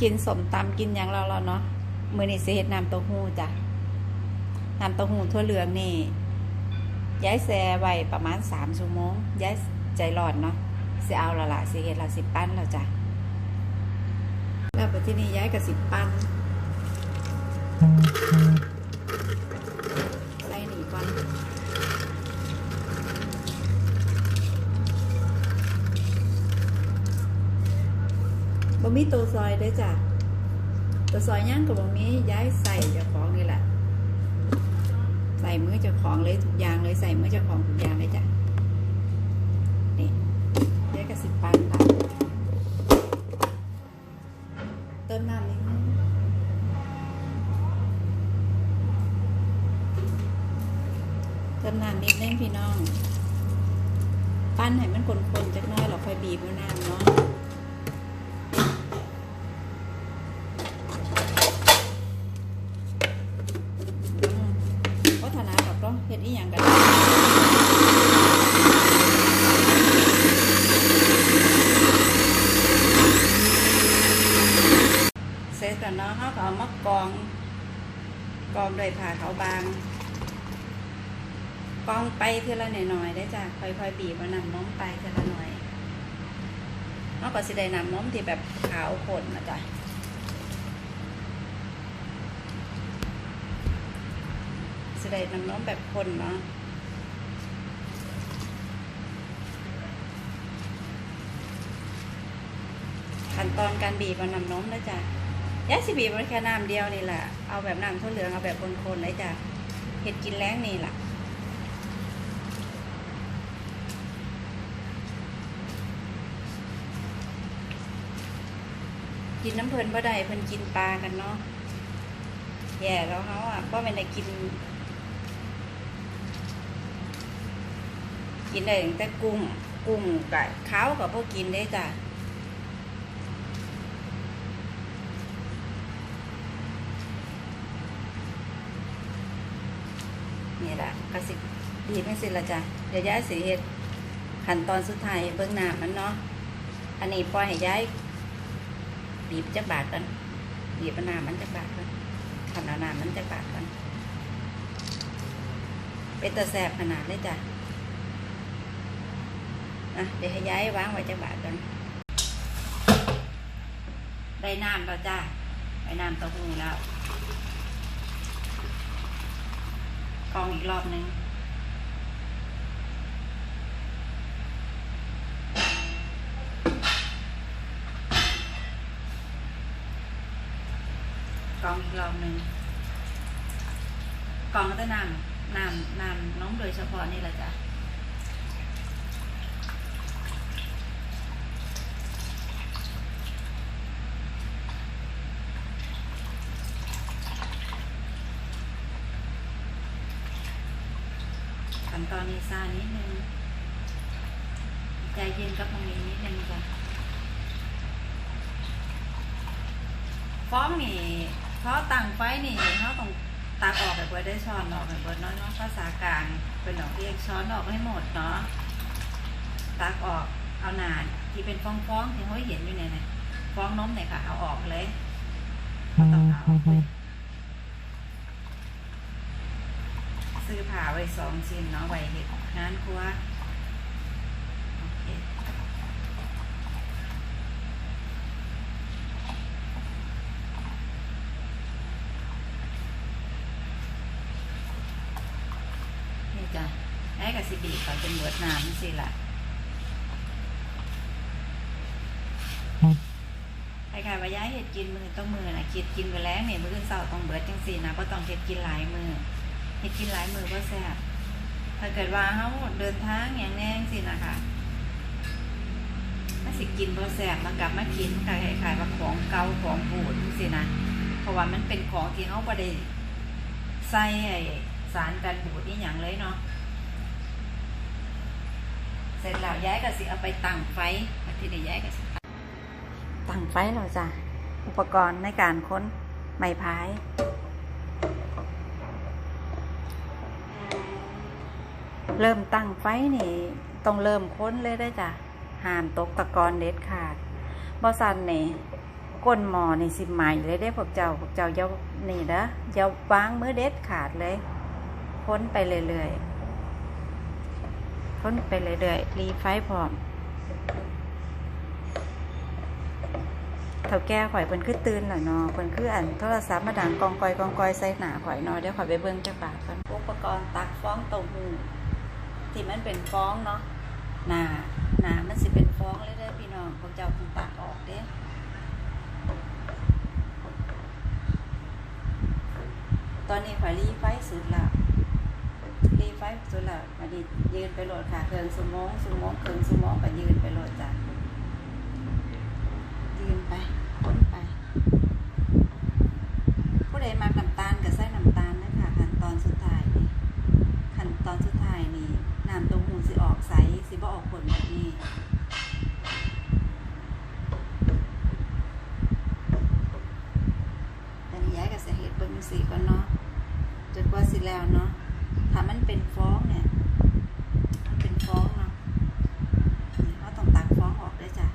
กินสมตำกินอย่างเราเราเนาะมือนี่สิเห็ดน้ำเต้าหู้จ้ะน้ำเต้าหู้ทั่วเหลืองนี่ย้ายแซ่ไว้ประมาณสามชั่วโมงย้ายใจร้อนเนาะสิเอาละละสิเห็ดละสิปั้นเราจ้ะแล้วไปที่นี่ย้ายกับสิปั้นใส่หนีก่อน บ่มีตัวซอยเด้จ้ะตัวซอยย่างกับบ่มีย้ายใส่เจ้าของนี่แหละ ใส่มือเจ้าของเลยทุกอย่างเลยใส่มือเจ้าของทุกอย่างเลยจ้ะนี่เดี๋ยวกระสิบปันละเติมน้ำนิดนึงเติมน้ำนิดนึงพี่น้อง ปั้นให้มันคนๆจักหน้อยเราค่อยบีบด้วยน้ำเนาะ ก็ฐานะ กับต้องเฮ็ดอีหยังกันเสร็จแล้วเนาะเขาก็เอามากอง กองโดยผ้าเขาบาง กองไปเท่าละหน่อยๆได้จ้ะค่อยๆบีบมานำน้อมไปเท่าละหน่อยเขาก็สิได้นำน้อมที่แบบขาวข้นนะจ้ะ สิได้น้ำน้องแบบคนเนาะขั้นตอนการบีบเอาน้ำน้มนะจ๊ะยาสิบีบมันแค่น้ำเดียวนี่แหละเอาแบบน้ำทั่วเหลืองเอาแบบคนๆเลยจ้ะเห็ดกินแล้งนี่แหละกินน้ำเพลินบ่ได้เพิ่นกินปลากันเนาะแย่แล้วเขาอะก็ไม่ได้กิน กินได้ตั้งแต่กุ้งกุ้งกับข้าวกับพวกกินได้จ้ะนี่แหละกระสิบดีไม่สิละจ้ะเดี๋ยวย้ายสีเห็ดขั้นตอนสุดท้ายเบื้องหน้ามันเนาะอันนี้ปล่อยให้ย้ายบีบจักบาทกันบีบมะนาวมันจักบาทกันขนาดน้ำมันจะปากกันเป็นตะแสบขนาดเลยจ้ะ เดี๋ยวให้ย้ายวางไว้จะบาทกันได้น้ำแล้วจ้าได้น้ำเต้าหู้แล้วกรองอีกรอบหนึ่งกรองอีกรอบหนึ่งกรองก็ได้น้ำน้ำน้ำน้องโดยเฉพาะนี่แหละจ้ะ ขั้นตอนนี้ซ่านิดนึงใจเย็นกับตรงนี้นิดนึงจ้ะฟ้องนี่เขาตั้งไฟนี่เขาต้องตักออกแบบเบิดได้ช้อนออกแบบเบิดเนาะเนาะภาษากลางเป็นดอกเรียกช้อนออกให้หมดเนาะตักออกเอาหนาที่เป็นฟองๆที่เขาเห็นอยู่เนี่ยนะฟองนมเนี่ยค่ะเอาออกเลยเขาต้องเอาออกเลย ซื้อผ่าไว้สองชิ้นเนาะไว้เห็ดงานครัวโอเคนี่จ้ะไอ้กับสิบีเขาเป็นเบิดน้ำสิล่ะใครๆว่าย้ายเห็ดกินมือต้องมือนะคิดกินไปแล้วเนี่ยมือขึ้นเสาต้องเบิดจังสี่นะก็ต้องเห็ดกินหลายมือ เฮ็ดกินหลายมือก็แซ่บถ้าเกิดว่าเขาเดินทางอย่างแน่งสินะคะถ้าสิกินบ่แซ่บมากลับมากินคล้ายๆว่าของเก่าของบูดสินะ เพราะว่ามันเป็นของที่เขาบ่ได้ใส่ไอ้สารกันบูดนี่อย่างเลยเนาะ เสร็จแล้วย้ายก็สิเอาไปตั้งไฟที่นี่ย้ายก็สิตั้งไฟแล้วจ้ะ อุปกรณ์ในการค้นไม้พาย เริ่มตั้งไฟนี่ต้องเริ่มค้นเลยได้จ้ะหามตกตะกอนเด็ดขาดบอสันนี่ก้นหมอนี่สิใหม่เลยได้พวกเจ้าพวกเจ้าอย่านี่นะอย่าวางมือเด็ดขาดเลยพ้นไปเรื่อยๆพ้นไปเรื่อยๆรีไฟพร้อมเท่าแก่ข่อยเพิ่นคือตื่นแล้วเนาะเพิ่นคืออันโทรศัพท์มาดังกองกอยกองกอยใส่หนาข่อยเนาะเดี๋ยวข่อยไปเบิ่งจักบาทก่นอุปกรณ์ตักฟองต้าหู้ ที่มันเป็นฟองเนาะหนาหนามันสิเป็นฟองเลยเด้อพี่น้องพวกเจ้าต้องตักออกเด้ตอนนี้ข่อยรีไฟสุดละรีไฟสุดละมาดิยืนไปโหลดค่ะเคืองสมองสมองเคืองสมองก็ยืนไปโหลดจ้ะยืนไปค้นไป ผู้ใดมาน้ำตาลก็ใส่น้ำตาลนะคะขั้นตอนสุดท้ายนี่ขั้นตอนสุดท้ายนี่น้ำเต้มหูสิออกใสสิบ่ออกผลแบบนี้ ตอนนี้ย้ายกับเสเหตุเบิ้ง สีก่อนเนาะจนกว่าสิแล้วเนาะถ้ามันเป็นฟ้องเนี่ยมันเป็นฟ้องเนาะนี่เราต้องตักฟ้องออกด้วยจ้ะ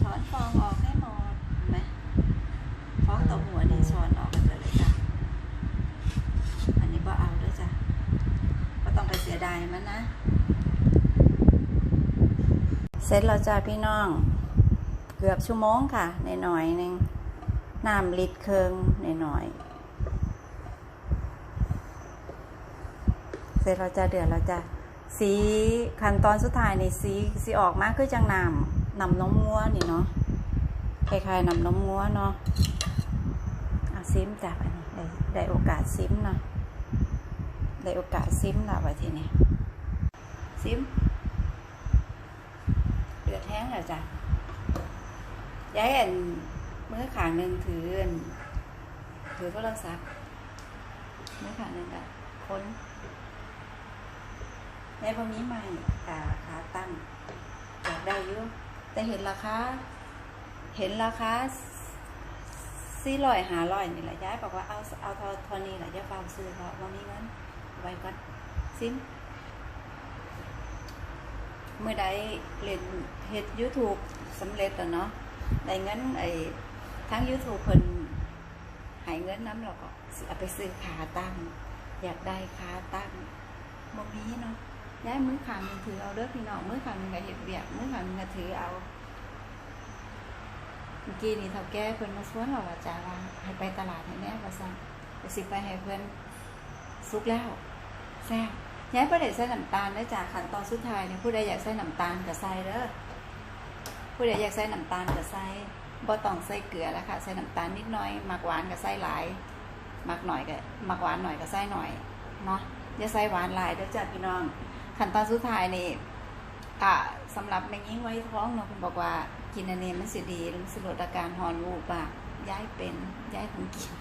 ช้อนฟองออกให้หมดเห็นไหมฟ้องตัวหัวนี่ช้อนออกกันเลยจ้ะอันนี้ก็เอาด้วยจ้ะก็ต้องไปเสียดายมันนะเสร็จแล้วจ้ะพี่น้อง เกือบชั่วโมงค่ะในหน่อยๆหนึง น้ำลิตรเคิงหน่อยๆเสร็จเราจะเดือดเราจะสีขั้นตอนสุดท้ายนี่สีสีออกมากคือจังน้ำนำนมงัวนี่เนาะคล้ายๆนำนมงัวเนาะเอาซิมจ้ะอันนี้ได้ได้โอกาสซิมเนาะได้โอกาสซิมละไว้ทีนี้ซิมเดือดแห้งแล้วจ้ะย้ายอัน มือขางหนึ่งถืออันถือโทรศัพท์มือขางหนึ่งกับค้น ในวกนี้ใหม่กาขาตั้งอยากได้ยุ่แต่เห็นราคาเห็นราคาสี่ร้อยหาร้อยนี่แหละย้ายบอกว่าเอาเอาทอทอนี้แหละย้ายเปล่าซื้อเพราะว่ามีเงินไว้ก่อนซิมเมื่อใดเรียนเฮ็ด YouTube สำเร็จแล้วเนาะได้เงินไอ ทั้ง YouTube เพิ่นหายเงินน้ำเราก็สิเอาไปซื้อขาตั้ง อยากได้ขาตั้งบ่มีเนาะย้ายมือขางหนึงถือเอาเด้อพี่น้องมือขางหนึงก็เฮ็ดเวียกมือขางหนึงก็ถือเอาเมื่อกี้นี่เฒ่าแก่เพิ่นมาชวนเราว่าจ้าว่าให้ไปตลาดให้แน่ว่าซั่นก็สิไปให้เพิ่นสุกแล้วแซ่บย้ายบ่ได้ใส่น้ำตาลเด้อจ้าขั้นตอนสุดท้ายเนี่ยผู้ใดอยากใส่น้ำตาลก็ใส่เด้อผู้ใดอยากใส่น้ำตาลก็ใส่ บ่ต้องใส่เกลือแล้วค่ะ ใส่น้ำตาลนิดหน่อยหมักหวานกับใส่หลายหมักหน่อยกับหมักหวานหน่อยกับใส่หน่อยเนาะอย่าใส่หวานหลายเด้อจ้ะพี่น้อง ขั้นตอนสุดท้ายนี่อะสำหรับแม่ยิ่งไว้ท้องเนาะคุณบอกว่ากินอันนี้มันสิดีมันสิลดอาการหอนวูบอะย้ายเป็นย้ายของกิน